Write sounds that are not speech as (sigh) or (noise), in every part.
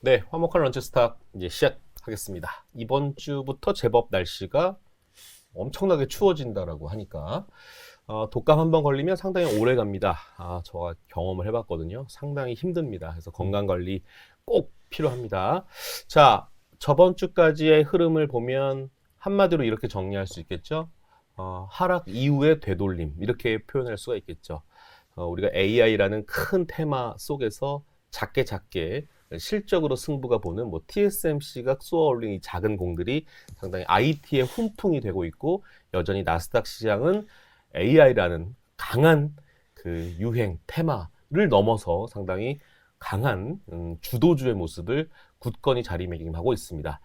네, 화목한 런치 스탁 이제 시작하겠습니다. 이번 주부터 제법 날씨가 엄청나게 추워진다라고 하니까 어, 독감 한 번 걸리면 상당히 오래 갑니다. 아, 저가 경험을 해봤거든요. 상당히 힘듭니다. 그래서 건강 관리 꼭 필요합니다. 자, 저번 주까지의 흐름을 보면 한마디로 이렇게 정리할 수 있겠죠. 어, 하락 이후의 되돌림 이렇게 표현할 수가 있겠죠. 어, 우리가 AI라는 큰 테마 속에서 작게 작게 실적으로 승부가 보는 뭐 TSMC가 쏘아 올린 이 작은 공들이 상당히 IT의 훈풍이 되고 있고 여전히 나스닥 시장은 AI라는 강한 그 유행 테마를 넘어서 상당히 강한 음, 주도주의 모습을 굳건히 자리매김하고 있습니다.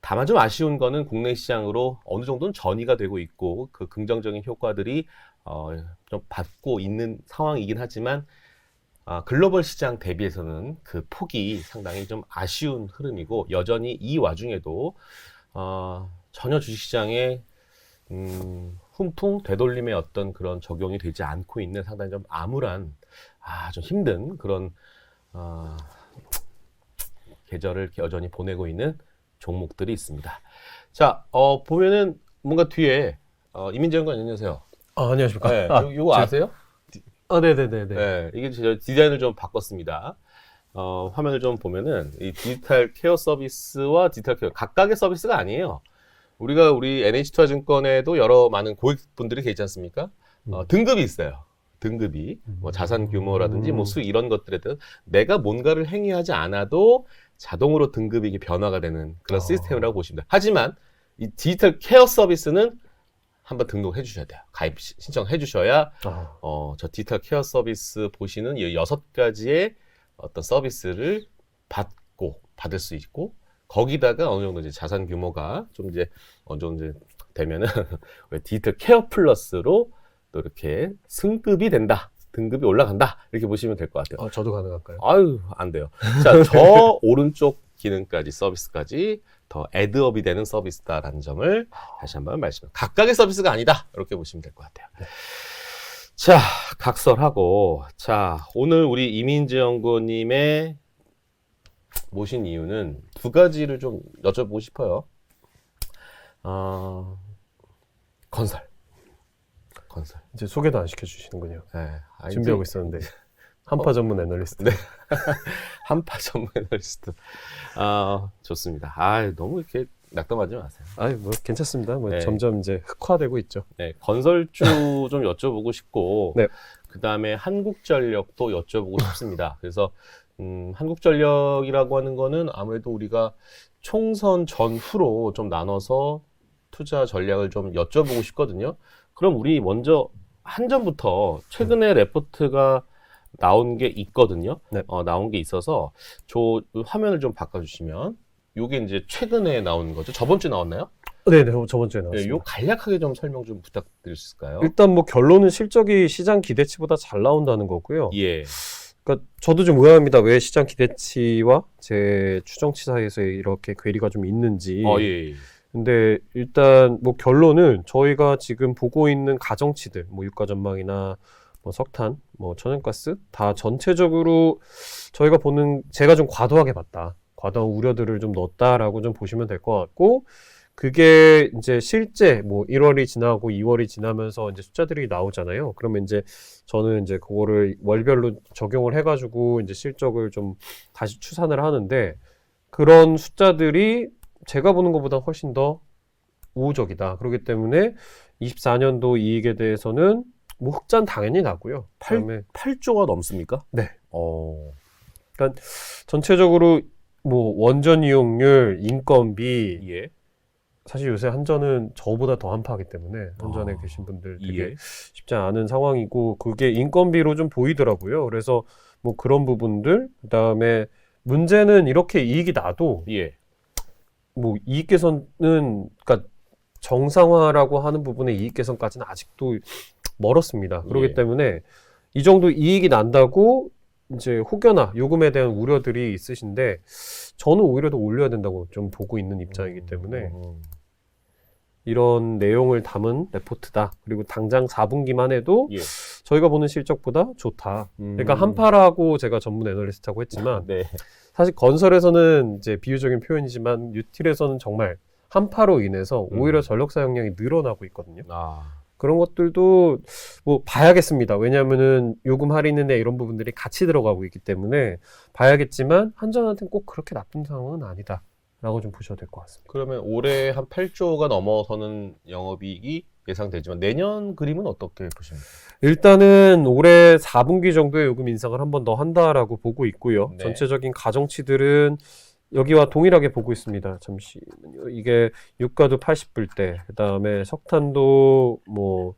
다만 좀 아쉬운 거는 국내 시장으로 어느 정도는 전이가 되고 있고 그 긍정적인 효과들이 어, 좀 받고 있는 상황이긴 하지만 아, 글로벌 시장 대비해서는 그 폭이 상당히 좀 아쉬운 흐름이고 여전히 이 와중에도 어, 전혀 주식시장에 음, 훈풍 되돌림의 어떤 그런 적용이 되지 않고 있는 상당히 좀 암울한 아, 좀 힘든 그런 어, 계절을 여전히 보내고 있는 종목들이 있습니다. 자, 어, 보면은 뭔가 뒤에 어, 이민재 연구원 안녕하세요. 아, 안녕하십니까. 네, 아, 요, (laughs) 제- 아세요? 아, 네네네네. 네, 이게 저 디자인을 좀 바꿨습니다. 어, 화면을 좀 보면은 이 디지털 케어 서비스와 디지털 케어 각각의 서비스가 아니에요. 우리가 우리 NH투자증권에도 여러 많은 고객분들이 계시지 않습니까? 어, 등급이 있어요. 등급이 뭐 자산 규모라든지 뭐 수익 이런 것들에 대한 내가 뭔가를 행위하지 않아도 자동으로 등급이 변화가 되는 그런 어. 시스템이라고 보시면 돼요. 하지만 이 디지털 케어 서비스는 한번 등록해 주셔야 돼요. 가입 시- 신청해 주셔야 아, 어, 저 디지털 케어 서비스 보시는 이 여섯 가지의 어떤 서비스를 받고 받을 수 있고 거기다가 어느 정도 이제 자산 규모가 좀 이제 어느 정도 이제 되면은 (laughs) 왜 디지털 케어 플러스로 또 이렇게 승급이 된다. 등급이 올라간다. 이렇게 보시면 될 것 같아요. 아, 저도 가능할까요? 아유, 안 돼요. 자, 저 (laughs) 오른쪽 기능까지 서비스까지 더 애드업이 되는 서비스다라는 점을 다시 한번 말씀. 각각의 서비스가 아니다. 이렇게 보시면 될 것 같아요. 자, 각설하고 자, 오늘 우리 이민재 연구님의 모신 이유는 두 가지를 좀 여쭤보고 싶어요. 어, 건설. 건설. 이제 소개도 안 시켜주시는군요. 네. 아, 준비하고 있었는데. (laughs) 한파 전문 애널리스트. 네. (laughs) 한파 (laughs) 전문 애널리스트. 아, 좋습니다. 아, 너무 이렇게 낙담하지 마세요. 아이, 뭐, 괜찮습니다. 뭐, 네. 점점 이제 흑화되고 있죠. 네, 건설주 (laughs) 좀 여쭤보고 싶고, 네. 그 다음에 한국전력도 여쭤보고 싶습니다. 그래서, 음, 한국전력이라고 하는 거는 아무래도 우리가 총선 전후로 좀 나눠서 투자 전략을 좀 여쭤보고 싶거든요. 그럼 우리 먼저 한전부터 최근에 레포트가 나온 게 있거든요. 네. 어, 나온 게 있어서 저 화면을 좀 바꿔주시면 요게 이제 최근에 나온 거죠. 저번 주에 나왔나요? 네 네, 저번 주에 네, 나왔습니다. 요 간략하게 좀 설명 좀 부탁드릴 수 있을까요? 일단 뭐 결론은 실적이 시장 기대치보다 잘 나온다는 거고요. 예. 그러니까 저도 좀 의아합니다. 왜 시장 기대치와 제 추정치 사이에서 이렇게 괴리가 좀 있는지. 어, 예. 예. 근데 일단 뭐 결론은 저희가 지금 보고 있는 가정치들, 뭐 유가 전망이나 뭐 석탄, 뭐 천연가스 다 전체적으로 저희가 보는 제가 좀 과도하게 봤다. 과도한 우려들을 좀 넣었다라고 좀 보시면 될 것 같고 그게 이제 실제 뭐 1월이 지나고 2월이 지나면서 이제 숫자들이 나오잖아요. 그러면 이제 저는 이제 그거를 월별로 적용을 해가지고 이제 실적을 좀 다시 추산을 하는데 그런 숫자들이 제가 보는 것보다 훨씬 더 우호적이다. 그렇기 때문에 24년도 이익에 대해서는 뭐 흑자는 당연히 나고요. 팔- 그다음에 8조가 넘습니까? 네. 어. 전체적으로 뭐 원전 이용률, 인건비 예. 사실 요새 한전은 저보다 더 한파하기 때문에 한전에 아, 계신 분들 되게 예. 쉽지 않은 상황이고 그게 인건비로 좀 보이더라고요. 그래서 뭐 그런 부분들 그다음에 문제는 이렇게 이익이 나도 예. 뭐 이익 개선은 그러니까 정상화라고 하는 부분의 이익 개선까지는 아직도 멀었습니다. 그렇기 예. 때문에 이 정도 이익이 난다고 이제 혹여나 요금에 대한 우려들이 있으신데 저는 오히려 더 올려야 된다고 좀 보고 있는 입장이기 때문에 음. 이런 내용을 담은 레포트다. 그리고 당장 4분기만 해도 예. 저희가 보는 실적보다 좋다. 그러니까 음. 한파라고 제가 전문 애널리스트하고 했지만 (laughs) 네. 사실 건설에서는 이제 비유적인 표현이지만 유틸에서는 정말 한파로 인해서 음. 오히려 전력 사용량이 늘어나고 있거든요. 아. 그런 것들도 뭐 봐야겠습니다. 왜냐하면은 요금 할인이나 이런 부분들이 같이 들어가고 있기 때문에 봐야겠지만 한전한테는 꼭 그렇게 나쁜 상황은 아니다 라고 좀 보셔도 될 것 같습니다. 그러면 올해 한 8조가 넘어서는 영업이익이 예상되지만 내년 그림은 어떻게 보십니까? 일단은 올해 4분기 정도의 요금 인상을 한 번 더 한다라고 보고 있고요. 네. 전체적인 가정치들은 여기와 동일하게 보고 있습니다. 잠시만요. 이게 유가도 80불 대, 그다음에 석탄도 뭐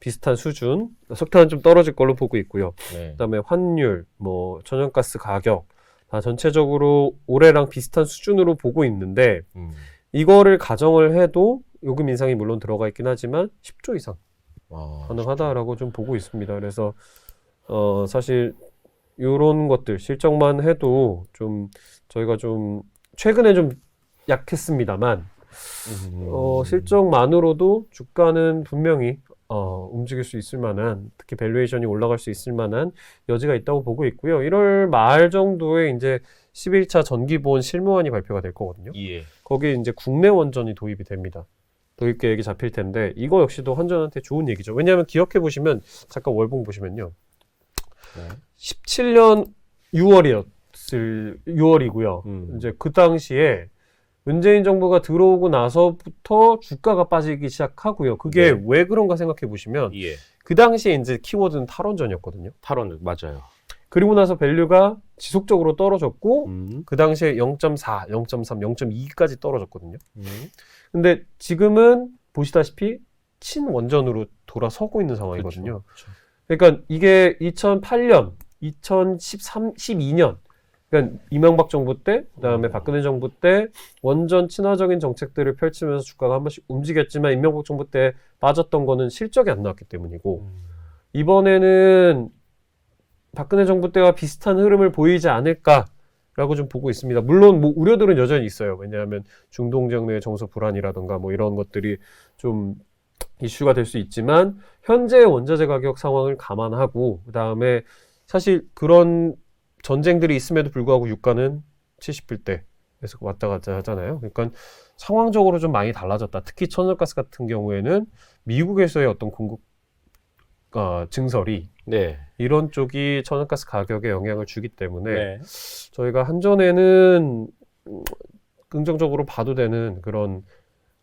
비슷한 수준, 석탄은 좀 떨어질 걸로 보고 있고요. 네. 그다음에 환율, 뭐 천연가스 가격 다 전체적으로 올해랑 비슷한 수준으로 보고 있는데 음. 이거를 가정을 해도 요금 인상이 물론 들어가 있긴 하지만 10조 이상 아, 가능하다라고 좀 보고 있습니다. 그래서 어 사실 요런 것들 실적만 해도 좀 저희가 좀 최근에 좀 약했습니다만 음. 어 실적만으로도 주가는 분명히 어 움직일 수 있을 만한 특히 밸류에이션이 올라갈 수 있을 만한 여지가 있다고 보고 있고요. 1월 말 정도에 이제 11차 전기보험 실무안이 발표가 될 거거든요. 예. 거기에 이제 국내 원전이 도입이 됩니다. 도입 계획이 잡힐 텐데 이거 역시도 한전한테 좋은 얘기죠. 왜냐하면 기억해 보시면 잠깐 월봉 보시면요. 네. 17년 6월이었을 6월이고요. 음. 이제 그 당시에 문재인 정부가 들어오고 나서부터 주가가 빠지기 시작하고요. 그게 네. 왜 그런가 생각해 보시면 예. 그 당시에 이제 키워드는 탈원전이었거든요. 탈원 맞아요. 그리고 나서 밸류가 지속적으로 떨어졌고 음. 그 당시에 0.4, 0.3, 0.2까지 떨어졌거든요. 음. 근데 지금은 보시다시피 친원전으로 돌아서고 있는 상황이거든요. 그렇죠. 그러니까 이게 2008년, 2013, 12년, 그러니까 이명박 정부 때, 그다음에 음. 박근혜 정부 때 원전 친화적인 정책들을 펼치면서 주가가 한 번씩 움직였지만 이명박 정부 때 빠졌던 거는 실적이 안 나왔기 때문이고 음. 이번에는 박근혜 정부 때와 비슷한 흐름을 보이지 않을까라고 좀 보고 있습니다. 물론 뭐 우려들은 여전히 있어요. 왜냐하면 중동 지역 내 정서 불안이라든가 뭐 이런 것들이 좀 이슈가 될 수 있지만 현재 원자재 가격 상황을 감안하고 그다음에 사실 그런 전쟁들이 있음에도 불구하고 유가는 70불대에서 왔다 갔다 하잖아요. 그러니까 상황적으로 좀 많이 달라졌다. 특히 천연가스 같은 경우에는 미국에서의 어떤 공급 어, 증설이 네. 이런 쪽이 천연가스 가격에 영향을 주기 때문에 네. 저희가 한전에는 음, 긍정적으로 봐도 되는 그런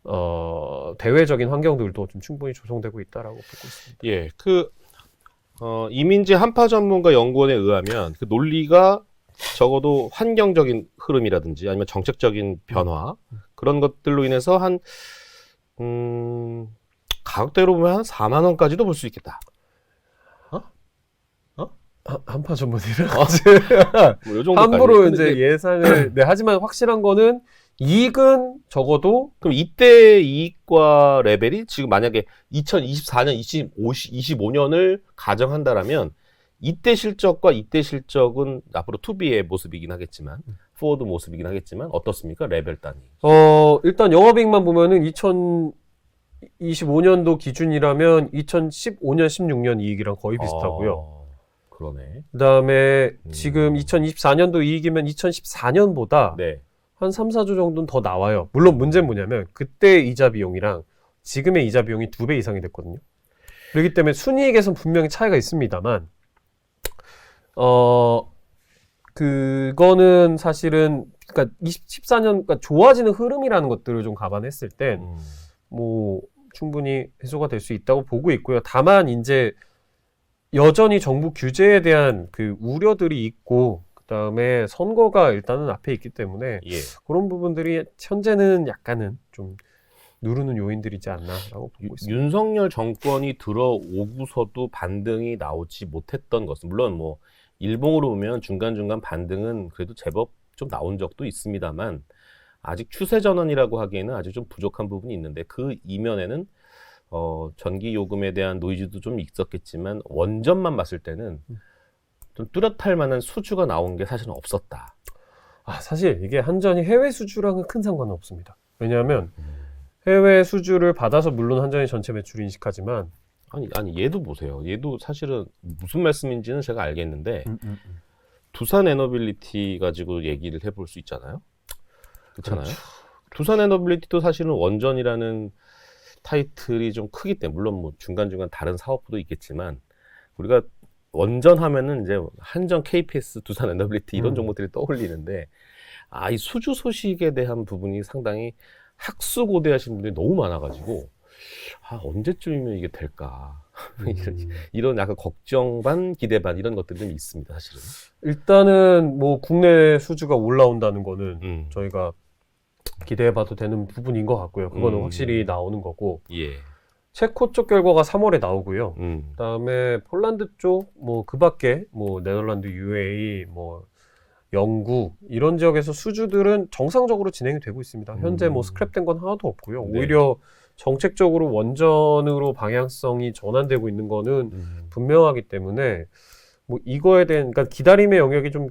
어, 대외적인 환경들도 좀 충분히 조성되고 있다라고 보고 있습니다. 예. 그 어, 이민재 한파 전문가 연구원에 의하면 그 논리가 적어도 환경적인 흐름이라든지 아니면 정책적인 변화 그런 것들로 인해서 한 음, 가격대로 보면 한 4만 원까지도 볼 수 있겠다. 하- 한파 전문이라 (laughs) 뭐요 정도까지. 함부로 근데 이제 예상을 네, 하지만 확실한 거는 이익은 적어도 그럼 이때 이익과 레벨이 지금 만약에 2024년, 25, 25년을 가정한다라면 이때 실적과 이때 실적은 앞으로 투비의 모습이긴 하겠지만 포워드 모습이긴 하겠지만 어떻습니까? 레벨 단위. 어 일단 영업이익만 보면은 2025년도 기준이라면 2015년 16년 이익이랑 거의 비슷하고요. 어, 그러네. 그다음에 음. 지금 2024년도 이익이면 2014년보다 네. 한 3, 4조 정도는 더 나와요. 물론 문제는 뭐냐면 그때 이자 비용이랑 지금의 이자 비용이 두 배 이상이 됐거든요. 그렇기 때문에 순이익에선 분명히 차이가 있습니다만 어 그거는 사실은 그러니까 2014년 그러니까 좋아지는 흐름이라는 것들을 좀 감안했을 땐 음, 뭐 충분히 해소가 될 수 있다고 보고 있고요. 다만 이제 여전히 정부 규제에 대한 그 우려들이 있고 그다음에 선거가 일단은 앞에 있기 때문에 예. 그런 부분들이 현재는 약간은 좀 누르는 요인들이지 않나라고 보고 있습니다. 윤석열 정권이 들어오고서도 반등이 나오지 못했던 것은 물론 뭐 일봉으로 보면 중간중간 반등은 그래도 제법 좀 나온 적도 있습니다만 아직 추세 전환이라고 하기에는 아직 좀 부족한 부분이 있는데 그 이면에는 어, 전기 요금에 대한 노이즈도 좀 있었겠지만 원전만 봤을 때는 좀 뚜렷할 만한 수주가 나온 게 사실은 없었다. 아 사실 이게 한전이 해외 수주랑은 큰 상관은 없습니다. 왜냐하면 해외 수주를 받아서 물론 한전이 전체 매출을 인식하지만 아니 아니 얘도 보세요. 얘도 사실은 무슨 말씀인지는 제가 알겠는데 두산 에너빌리티 가지고 얘기를 해볼 수 있잖아요. 그렇잖아요. 그렇죠. 두산 에너빌리티도 사실은 원전이라는 타이틀이 좀 크기 때문에 물론 뭐 중간중간 다른 사업도 있겠지만 우리가 원전 하면은 이제 한전 KPS 두산 에너빌리티 이런 음. 종목들이 떠올리는데 아 이 수주 소식에 대한 부분이 상당히 학수고대하신 분들이 너무 많아가지고 아 언제쯤이면 이게 될까 (laughs) 이런, 이런 약간 걱정 반 기대 반 이런 것들이 좀 있습니다 사실은. 일단은 뭐 국내 수주가 올라온다는 거는 음. 저희가 기대해봐도 되는 부분인 것 같고요. 그거는 음. 확실히 나오는 거고 예. 체코 쪽 결과가 3월에 나오고요. 음. 그다음에 폴란드 쪽 뭐 그밖에 뭐 네덜란드, UAE, 뭐 영국 이런 지역에서 수주들은 정상적으로 진행이 되고 있습니다. 현재 뭐 음. 스크랩된 건 하나도 없고요. 네. 오히려 정책적으로 원전으로 방향성이 전환되고 있는 거는 음. 분명하기 때문에 뭐 이거에 대한 그러니까 기다림의 영역이 좀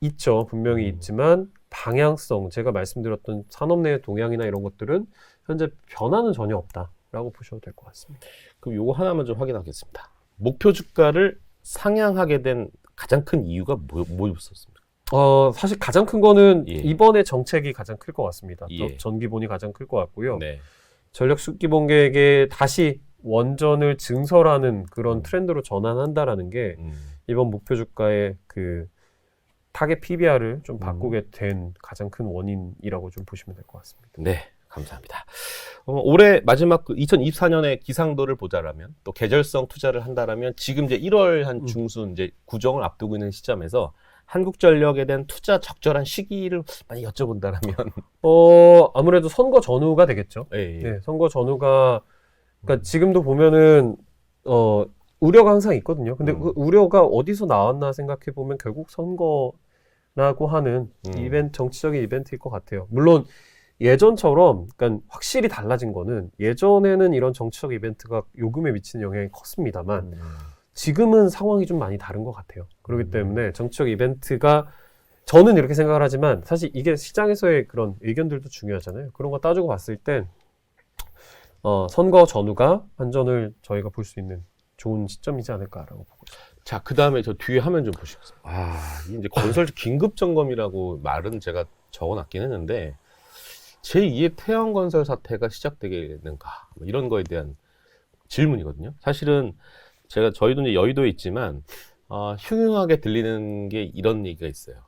있죠. 분명히 음. 있지만 방향성 제가 말씀드렸던 산업 내 동향이나 이런 것들은 현재 변화는 전혀 없다 라고 보셔도 될 것 같습니다. 그럼 요거 하나만 좀 확인하겠습니다. 목표 주가를 상향하게 된 가장 큰 이유가 뭐, 뭐였었습니까? 어, 사실 가장 큰 거는 예. 이번에 정책이 가장 클 것 같습니다. 예. 저- 전기본이 가장 클 것 같고요. 네. 전력 수기본 계획에 다시 원전을 증설하는 그런 음. 트렌드로 전환한다라는 게 음. 이번 목표 주가의 그 타겟 PBR을 좀 음. 바꾸게 된 가장 큰 원인이라고 좀 보시면 될 것 같습니다. 네. 감사합니다. 어, 올해 마지막 그 2024년에 기상도를 보자라면 또 계절성 투자를 한다라면 지금 이제 1월 한 음. 중순 이제 구정을 앞두고 있는 시점에서 한국전력에 대한 투자 적절한 시기를 많이 여쭤본다라면 어, 아무래도 선거 전후가 되겠죠. 예, 예. 네, 선거 전후가 그러니까 음. 지금도 보면은 어 우려가 항상 있거든요. 근데 음. 그 우려가 어디서 나왔나 생각해 보면 결국 선거라고 하는 음. 이벤트 정치적인 이벤트일 것 같아요. 물론 예전처럼 그러니까 확실히 달라진 거는 예전에는 이런 정치적 이벤트가 요금에 미치는 영향이 컸습니다만 음. 지금은 상황이 좀 많이 다른 것 같아요. 그렇기 음. 때문에 정치적 이벤트가 저는 이렇게 생각을 하지만 사실 이게 시장에서의 그런 의견들도 중요하잖아요. 그런 거 따지고 봤을 땐 어, 선거 전후가 한전을 저희가 볼 수 있는 좋은 시점이지 않을까라고 보고 있습니다. 자, 그 다음에 저 뒤에 화면 좀 보시겠어요? 아, 이제 건설 (laughs) 긴급 점검이라고 말은 제가 적어놨긴 했는데, 제2의 태양건설 사태가 시작되겠는가? 뭐 이런 거에 대한 질문이거든요. 사실은 제가 저희도 이제 여의도에 있지만, 어, 흉흉하게 들리는 게 이런 얘기가 있어요.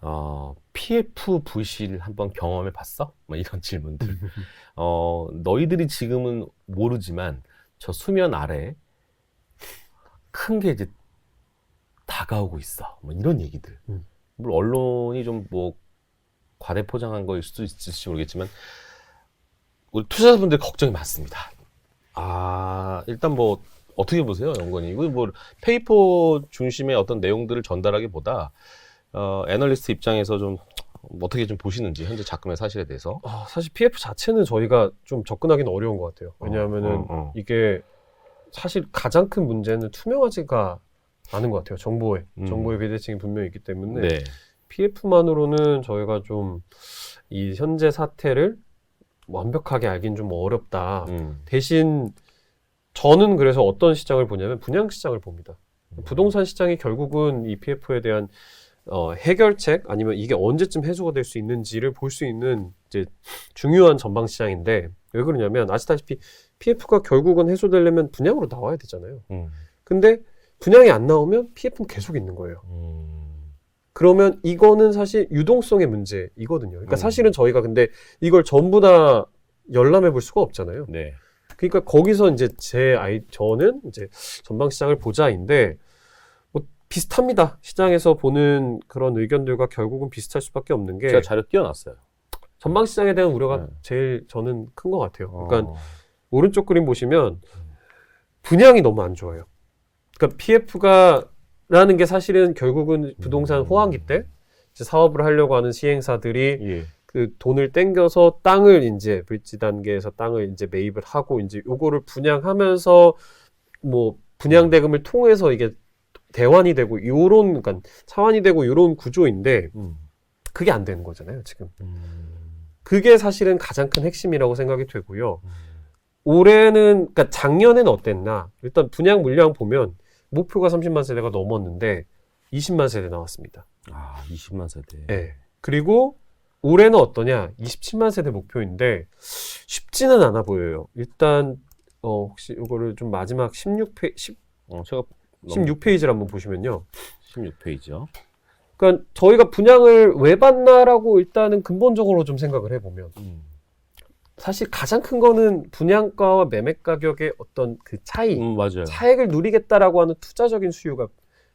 어, PF 부실 한번 경험해 봤어? 뭐 이런 질문들. (laughs) 어, 너희들이 지금은 모르지만 저 수면 아래 큰 게 이제 다가오고 있어. 뭐 이런 얘기들. 음. 물론 언론이 좀 뭐 과대 포장한 거일 수도 있을지 모르겠지만 우리 투자자분들 걱정이 많습니다. 아, 일단 뭐 어떻게 보세요, 연건이? 이거 뭐 페이퍼 중심의 어떤 내용들을 전달하기보다 어, 애널리스트 입장에서 좀 어떻게 좀 보시는지 현재 작금의 사실에 대해서. 아, 사실 PF 자체는 저희가 좀 접근하기는 어려운 것 같아요. 왜냐하면은 어, 어, 어. 이게 사실 가장 큰 문제는 투명하지가 않은 것 같아요. 정보에 음. 정보의 비대칭이 분명히 있기 때문에 네. PF만으로는 저희가 좀 이 현재 사태를 완벽하게 알긴 좀 어렵다. 음. 대신 저는 그래서 어떤 시장을 보냐면 분양 시장을 봅니다. 부동산 시장이 결국은 이 PF에 대한 어, 해결책 아니면 이게 언제쯤 해소가 될 수 있는지를 볼 수 있는 이제 중요한 전방 시장인데 왜 그러냐면 아시다시피 PF가 결국은 해소되려면 분양으로 나와야 되잖아요. 음. 근데 분양이 안 나오면 PF는 계속 있는 거예요. 음. 그러면 이거는 사실 유동성의 문제이거든요. 그러니까 음. 사실은 저희가 근데 이걸 전부 다 열람해 볼 수가 없잖아요. 네. 그러니까 거기서 이제 제 아이 저는 이제 전방 시장을 보자인데 뭐 비슷합니다. 시장에서 보는 그런 의견들과 결국은 비슷할 수밖에 없는 게 제가 자료 띄워놨어요. 전방 시장에 대한 우려가 네. 제일 저는 큰 것 같아요. 그러니까 어. 오른쪽 그림 보시면 분양이 너무 안 좋아요. 그러니까 PF가 라는 게 사실은 결국은 부동산 음. 호황기 때 이제 사업을 하려고 하는 시행사들이 예. 그 돈을 땡겨서 땅을 이제 브릿지 단계에서 땅을 이제 매입을 하고 이제 요거를 분양하면서 뭐 분양 대금을 통해서 이게 대환이 되고 요런 그러니까 차환이 되고 요런 구조인데 음. 그게 안 되는 거잖아요, 지금. 음. 그게 사실은 가장 큰 핵심이라고 생각이 되고요. 올해는 그러니까 작년에는 어땠나? 일단 분양 물량 보면 목표가 30만 세대가 넘었는데 20만 세대 나왔습니다. 아, 20만 세대. 예. 그리고 올해는 어떠냐? 27만 세대 목표인데 쉽지는 않아 보여요. 일단 어 혹시 이거를 좀 마지막 16페 10, 어, 제가 16페이지를 한번 보시면요. 16페이지요. 그러니까 저희가 분양을 왜 받나라고 일단은 근본적으로 좀 생각을 해보면 음. 사실 가장 큰 거는 분양가와 매매 가격의 어떤 그 차이, 음, 맞아요. 차액을 누리겠다라고 하는 투자적인 수요가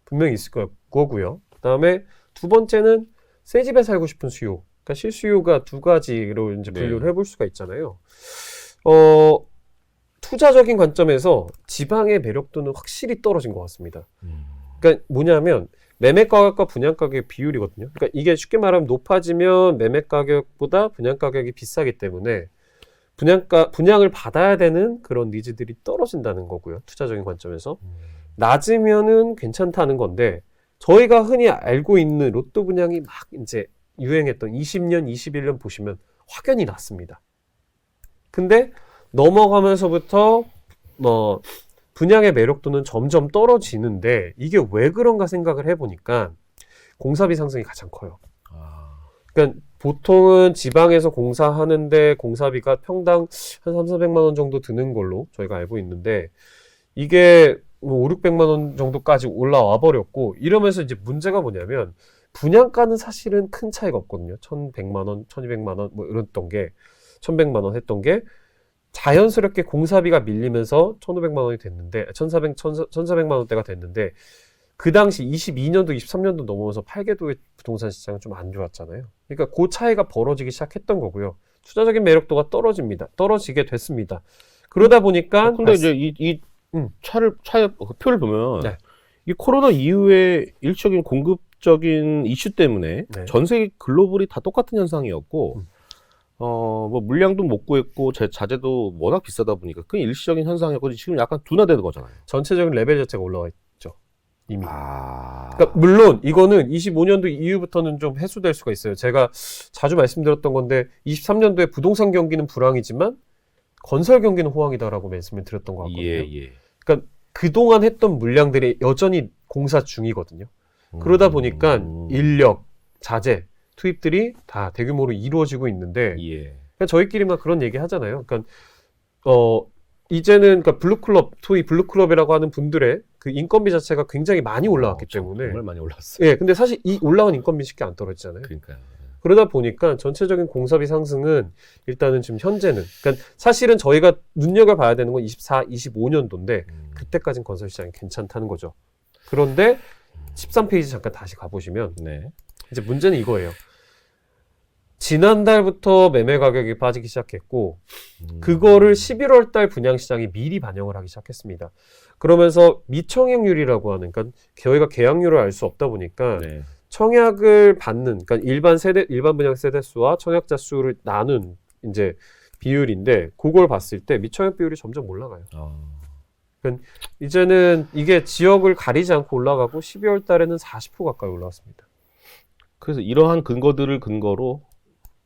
분명히 있을 거- 거고요. 그다음에 두 번째는 새 집에 살고 싶은 수요. 그러니까 실수요가 두 가지로 이제 네. 분류를 해볼 수가 있잖아요. 어, 투자적인 관점에서 지방의 매력도는 확실히 떨어진 것 같습니다. 음. 그러니까 뭐냐면 매매 가격과 분양 가격의 비율이거든요. 그러니까 이게 쉽게 말하면 높아지면 매매 가격보다 분양 가격이 비싸기 때문에 분양가 분양을 받아야 되는 그런 니즈들이 떨어진다는 거고요. 투자적인 관점에서 낮으면은 괜찮다는 건데 저희가 흔히 알고 있는 로또 분양이 막 이제 유행했던 20년, 21년 보시면 확연히 낮습니다. 근데 넘어가면서부터 뭐 분양의 매력도는 점점 떨어지는데 이게 왜 그런가 생각을 해보니까 공사비 상승이 가장 커요. 아, 그러니까 보통은 지방에서 공사하는데 공사비가 평당 한 3, 400만 원 정도 드는 걸로 저희가 알고 있는데 이게 뭐 5, 600만 원 정도까지 올라와 버렸고 이러면서 이제 문제가 뭐냐면 분양가는 사실은 큰 차이가 없거든요. 1,100만 원, 1,200만 원 뭐 이랬던 게 1,100만 원 했던 게 자연스럽게 공사비가 밀리면서 1,500만 원이 됐는데 1,400, 1,400만 원대가 됐는데 그 당시 22년도, 23년도 넘어서 8개도의 부동산 시장은 좀 안 좋았잖아요. 그러니까 그 차이가 벌어지기 시작했던 거고요. 투자적인 매력도가 떨어집니다. 떨어지게 됐습니다. 그러다 보니까 아, 근데 이제 이, 이 음. 차를 차의 그 표를 보면 네. 이 코로나 이후에 일적인 공급적인 이슈 때문에 네. 전 세계 글로벌이 다 똑같은 현상이었고 음. 어뭐 물량도 못 구했고 제 자재도 워낙 비싸다 보니까 그 일시적인 현상이었고 지금 약간 둔화되는 거잖아요. 전체적인 레벨 자체가 올라와 있죠. 이미. 아, 그러니까 물론 이거는 25년도 이후부터는 좀 해소될 수가 있어요. 제가 자주 말씀드렸던 건데 23년도에 부동산 경기는 불황이지만 건설 경기는 호황이다라고 말씀을 드렸던 것 같거든요. 예, 예. 그동안 했던 물량들이 여전히 공사 중이거든요. 그러다 보니까 음, 인력, 자재, 투입들이 다 대규모로 이루어지고 있는데 예. 그냥 저희끼리만 그런 얘기 하잖아요. 그러니까 어 이제는 그러니까 블루클럽, 소위 블루클럽이라고 하는 분들의 그 인건비 자체가 굉장히 많이 올라왔기 어, 정- 때문에 정말 많이 올랐어요. 예, 근데 사실 이 올라온 인건비 쉽게 안 떨어지잖아요. 그러니까요. 그러다 보니까 전체적인 공사비 상승은 일단은 지금 현재는 그러니까 사실은 저희가 눈여겨 봐야 되는 건 24, 25년도인데 음. 그때까진 건설 시장이 괜찮다는 거죠. 그런데 13페이지 잠깐 다시 가 보시면 네. 이제 문제는 이거예요. 지난달부터 매매 가격이 빠지기 시작했고 음. 그거를 11월 달 분양 시장이 미리 반영을 하기 시작했습니다. 그러면서 미청약률이라고 하는 그러니까 저희가 계약률을 알 수 없다 보니까 네. 청약을 받는 그러니까 일반 세대 일반 분양 세대 수와 청약자 수를 나눈 이제 비율인데 그걸 봤을 때 미청약 비율이 점점 올라가요. 아. 이제는 이게 지역을 가리지 않고 올라가고 12월 달에는 40% 가까이 올라왔습니다. 그래서 이러한 근거들을 근거로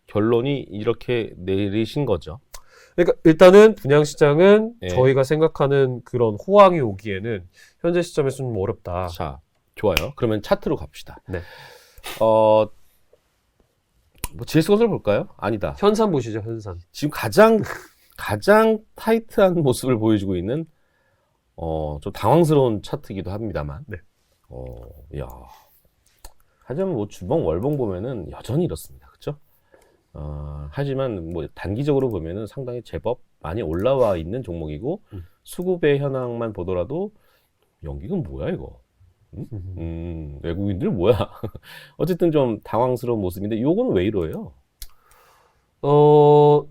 결론이 이렇게 내리신 거죠. 그러니까 일단은 분양 시장은 예. 저희가 생각하는 그런 호황이 오기에는 현재 시점에서 좀 어렵다. 자, 좋아요. 그러면 차트로 갑시다. 네. 어, 뭐 GS 건설 볼까요? 아니다. 현산 보시죠, 현산. 지금 가장 가장 타이트한 모습을 보여주고 있는 어, 좀 당황스러운 차트이기도 합니다만. 네. 어, 야. 하지만 뭐 주봉 월봉 보면은 여전히 이렇습니다. 그렇죠? 어, 하지만 뭐 단기적으로 보면은 상당히 제법 많이 올라와 있는 종목이고 음. 수급의 현황만 보더라도 연기금 뭐야 이거? 음, 외국인들 뭐야? (laughs) 어쨌든 좀 당황스러운 모습인데 요거는 왜 이러요? 어,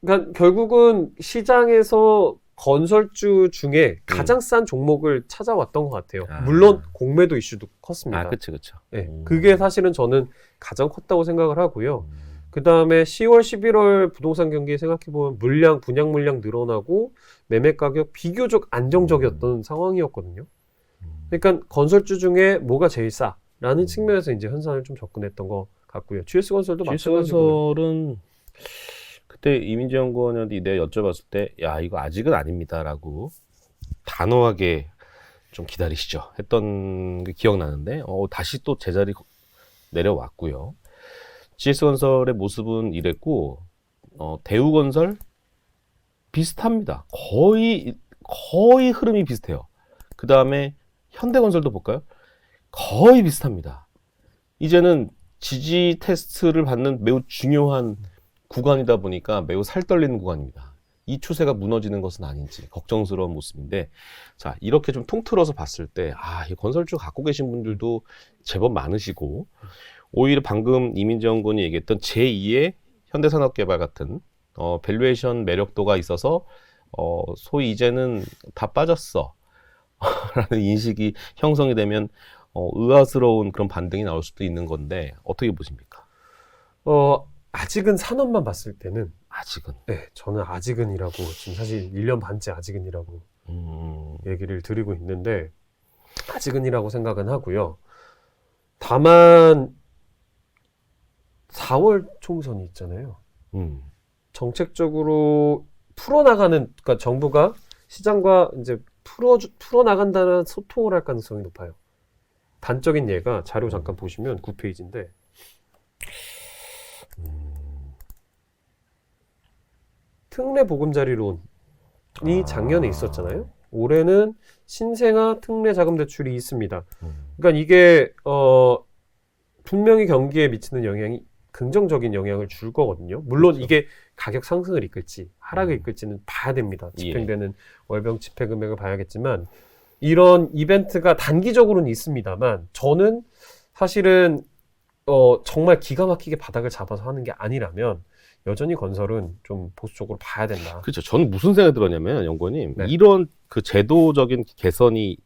그러니까 결국은 시장에서 건설주 중에 가장 싼 종목을 찾아왔던 것 같아요. 아. 물론 공매도 이슈도 컸습니다. 아, 그치, 그쵸. 네, 음. 그게 사실은 저는 가장 컸다고 생각을 하고요. 음. 그 다음에 10월, 11월 부동산 경기 생각해보면 물량, 분양 물량 늘어나고 매매 가격 비교적 안정적이었던 상황이었거든요. 그러니까 건설주 중에 뭐가 제일 싸라는 음. 측면에서 이제 현상을 좀 접근했던 것 같고요. GS 건설도 GS 마찬가지고요. 건설은 그때 이민재 연구원한테 내가 여쭤봤을 때, 야, 이거 아직은 아닙니다라고 단호하게 좀 기다리시죠. 했던 게 기억나는데, 어, 다시 또 제자리 내려왔고요. GS건설의 모습은 이랬고, 어, 대우건설 비슷합니다. 거의, 거의 흐름이 비슷해요. 그 다음에 현대건설도 볼까요? 거의 비슷합니다. 이제는 지지 테스트를 받는 매우 중요한 구간이다 보니까 매우 살떨리는 구간입니다. 이 추세가 무너지는 것은 아닌지 걱정스러운 모습인데, 자, 이렇게 좀 통틀어서 봤을 때, 아, 이 건설주 갖고 계신 분들도 제법 많으시고, 오히려 방금 이민재 연구원이 얘기했던 제2의 현대산업개발 같은, 어, 밸류에이션 매력도가 있어서, 어, 소위 이제는 다 빠졌어. (laughs) 라는 인식이 형성이 되면, 어, 의아스러운 그런 반등이 나올 수도 있는 건데, 어떻게 보십니까? 어, 아직은 산업만 봤을 때는 아직은. 네, 저는 아직은이라고 지금 사실 1년 반째 아직은이라고 음, 얘기를 드리고 있는데 아직은이라고 생각은 하고요. 다만 4월 총선이 있잖아요. 음, 정책적으로 풀어나가는 그러니까 정부가 시장과 이제 풀어 풀어 나간다는 소통을 할 가능성이 높아요. 단적인 예가 자료 잠깐 보시면 9페이지인데 특례 보금자리론이 아. 작년에 있었잖아요. 올해는 신생아 특례 자금 대출이 있습니다. 음. 그러니까 이게 어 분명히 경기에 미치는 영향이 긍정적인 영향을 줄 거거든요. 물론 그렇죠. 이게 가격 상승을 이끌지 하락을 음. 이끌지는 봐야 됩니다. 예. 집행되는 월병 집행 금액을 봐야겠지만 이런 이벤트가 단기적으로는 있습니다만 저는 사실은 어 정말 기가 막히게 바닥을 잡아서 하는 게 아니라면 여전히 건설은 좀 보수적으로 봐야 된다. 그렇죠. 저는 무슨 생각이 들었냐면, 연구원님, 네. 이런 그 제도적인 개선이,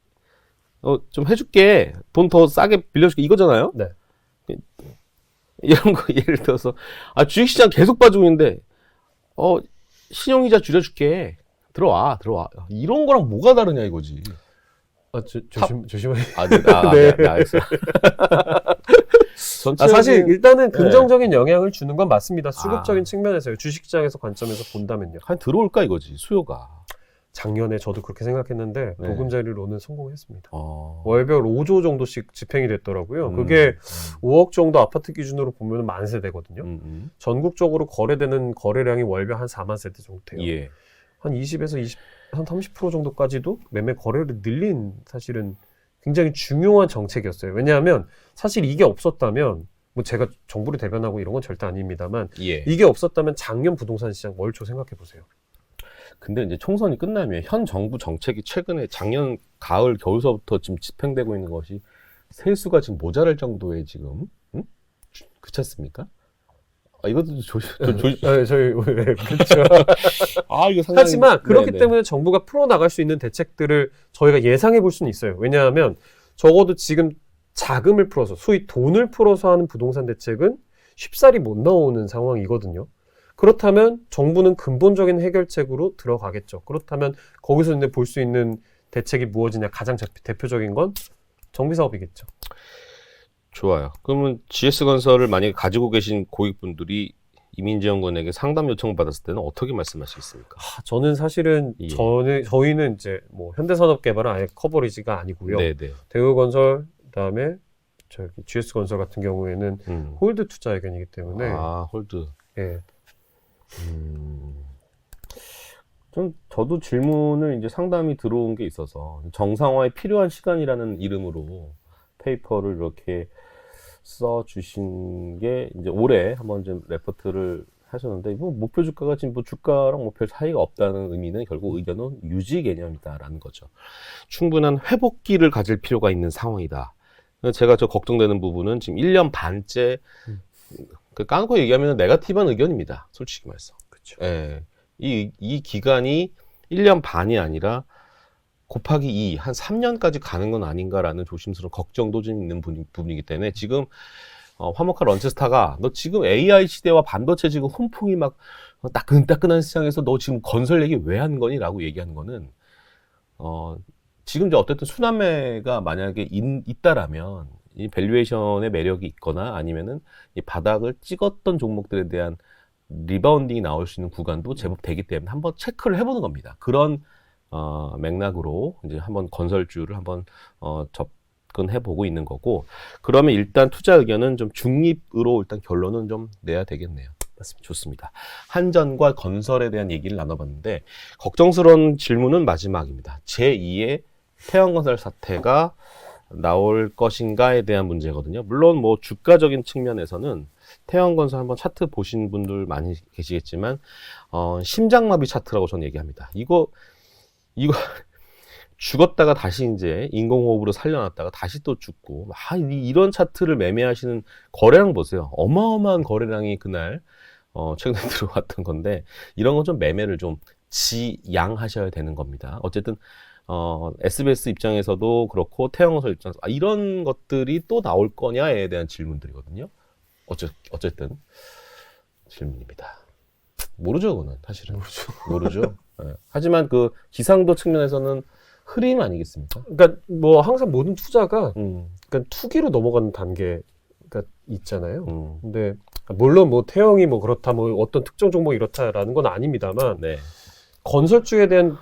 어, 좀 해줄게. 돈 더 싸게 빌려줄게. 이거잖아요? 네. 이런 거, 예를 들어서, 아, 주식시장 계속 빠지고 있는데, 어, 신용이자 줄여줄게. 들어와, 들어와. 이런 거랑 뭐가 다르냐 이거지. 아, 조, 조심 조심하게. 아, 네, 아, 네. 네. 네, 알겠어. 전체 아, 사실 일단은 네. 긍정적인 영향을 주는 건 맞습니다. 수급적인 아. 측면에서요. 주식시장에서 관점에서 본다면요. 한 들어올까 이거지, 수요가. 작년에 저도 그렇게 생각했는데 네. 보금자리로는 성공했습니다. 어. 월별 5조 정도씩 집행이 됐더라고요. 음, 그게 5억 정도 아파트 기준으로 보면 만 세대거든요. 음, 음. 전국적으로 거래되는 거래량이 월별 한 4만 세대 정도 돼요. 예. 한 20에서 20, 한 30% 정도까지도 매매 거래를 늘린 사실은 굉장히 중요한 정책이었어요. 왜냐하면 사실 이게 없었다면 뭐 제가 정부를 대변하고 이런 건 절대 아닙니다만 예. 이게 없었다면 작년 부동산 시장 월초 생각해 보세요. 근데 이제 총선이 끝나면 현 정부 정책이 최근에 작년 가을 겨울서부터 지금 집행되고 있는 것이 세수가 지금 모자랄 정도의 지금 응? 그렇지 않습니까? 아 이것도 조심 조, 조, 네, 저희 그렇죠. (laughs) 아 이거 상당히 하지만 그렇기 네네. 때문에 정부가 풀어 나갈 수 있는 대책들을 저희가 예상해 볼 수는 있어요. 왜냐하면 적어도 지금 자금을 풀어서 소위 돈을 풀어서 하는 부동산 대책은 쉽사리 못 나오는 상황이거든요. 그렇다면 정부는 근본적인 해결책으로 들어가겠죠. 그렇다면 거기서 이제 볼 수 있는 대책이 무엇이냐 가장 자- 대표적인 건 정비 사업이겠죠. 좋아요. 그러면 GS건설을 만약에 가지고 계신 고객분들이 이민재 연구원에게 상담 요청을 받았을 때는 어떻게 말씀하시겠습니까? 아, 저는 사실은 예. 저는 저희는 이제 뭐 현대산업개발은 아예 커버리지가 아니고요. 네네. 대우건설 그다음에 저기 GS건설 같은 경우에는 음. 홀드 투자 의견이기 때문에 아 홀드. 예. 음. 좀 저도 질문을 이제 상담이 들어온 게 있어서 정상화에 필요한 시간이라는 이름으로 페이퍼를 이렇게 써 주신 게 이제 올해 한번 좀 레포트를 하셨는데 뭐 목표 주가가 지금 뭐 주가랑 목표 사이가 없다는 의미는 결국 의견은 유지 개념이다라는 거죠. 충분한 회복기를 가질 필요가 있는 상황이다. 제가 저 걱정되는 부분은 지금 1년 반째 음. 그 까놓고 얘기하면 네가티브한 의견입니다. 솔직히 말해서. 그렇죠. 예. 이, 이 기간이 1년 반이 아니라 곱하기 2, 한 3년까지 가는 건 아닌가라는 조심스러운 걱정도 좀 있는 분- 부분이기 때문에 지금 어, 화목한 런체스타가 너 지금 AI 시대와 반도체 지금 훈풍이 막 어, 따끈따끈한 시장에서 너 지금 건설 얘기 왜한 거니? 라고 얘기하는 거는 어, 지금 이제 어쨌든 순환매가 만약에 인- 있다라면 이 밸류에이션의 매력이 있거나 아니면은 이 바닥을 찍었던 종목들에 대한 리바운딩이 나올 수 있는 구간도 제법 되기 때문에 한번 체크를 해보는 겁니다. 그런 어, 맥락으로 이제 한번 건설주를 한번 어, 접근해 보고 있는 거고 그러면 일단 투자 의견은 좀 중립으로 일단 결론은 좀 내야 되겠네요. 맞습니다. 좋습니다. 한전과 건설에 대한 얘기를 나눠봤는데 걱정스러운 질문은 마지막입니다. 제2의 태양건설 사태가 나올 것인가에 대한 문제거든요. 물론 뭐 주가적인 측면에서는 태양건설 한번 차트 보신 분들 많이 계시겠지만 어, 심장마비 차트라고 저는 얘기합니다. 이거 이거 (laughs) 죽었다가 다시 이제 인공호흡으로 살려놨다가 다시 또 죽고 아, 이- 이런 차트를 매매하시는 거래량 보세요. 어마어마한 거래량이 그날 어, 최근에 (laughs) 들어왔던 건데 이런 건 좀 매매를 좀 지양하셔야 되는 겁니다. 어쨌든 어, SBS 입장에서도 그렇고 태영건설 입장에서 아, 이런 것들이 또 나올 거냐에 대한 질문들이거든요. 어째, 어쨌든 질문입니다. 모르죠, 그거는 사실은 모르죠. 모르죠. 예. 하지만 그 기상도 측면에서는 흐림 아니겠습니까? 그러니까 뭐 항상 모든 투자가 음, 그러니까 투기로 넘어가는 단계가 있잖아요. 음, 근데 물론 뭐 태형이 뭐 그렇다 뭐 어떤 특정 종목 이렇다라는 건 아닙니다만 네, 건설주에 대한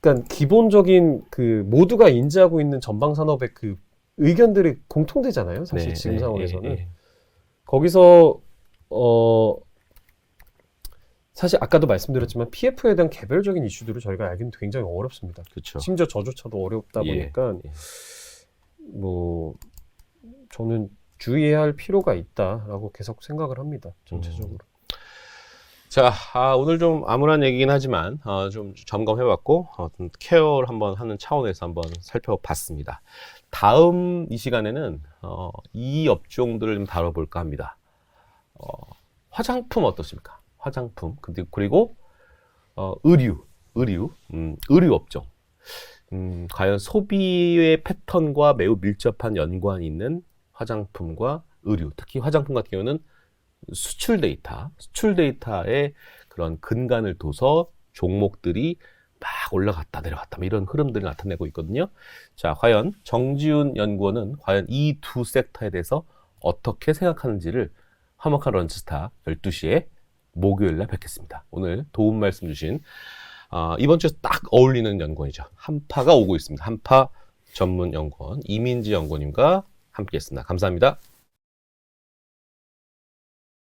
그러니까 기본적인 그 모두가 인지하고 있는 전방 산업의 그 의견들이 공통되잖아요. 사실 네, 지금 네, 상황에서는 예, 예. 거기서 어 사실 아까도 말씀드렸지만 PF에 대한 개별적인 이슈들을 저희가 알기는 굉장히 어렵습니다. 그렇죠. 심지어 저조차도 어렵다 예, 보니까 예. 뭐 저는 주의해야 할 필요가 있다라고 계속 생각을 합니다. 음. 전체적으로. 자, 아, 오늘 좀 암울한 얘기긴 하지만 어, 좀 점검해봤고 어, 좀 케어를 한번 하는 차원에서 한번 살펴봤습니다. 다음 이 시간에는 어, 이 업종들을 좀 다뤄볼까 합니다. 어, 화장품 어떻습니까? 화장품 그리고 어, 의류, 의류, 음, 의류 업종. 음, 과연 소비의 패턴과 매우 밀접한 연관이 있는 화장품과 의류, 특히 화장품 같은 경우는 수출 데이터, 수출 데이터의 그런 근간을 둬서 종목들이 막 올라갔다 내려갔다 뭐 이런 흐름들을 나타내고 있거든요. 자, 과연 정지훈 연구원은 과연 이 두 섹터에 대해서 어떻게 생각하는지를 화목한 런치스타 12시에 목요일 날 뵙겠습니다. 오늘 도움 말씀 주신 아, 이번 주에 딱 어울리는 연구원이죠. 한파가 오고 있습니다. 한파 전문 연구원 이민지 연구원님과 함께했습니다. 감사합니다.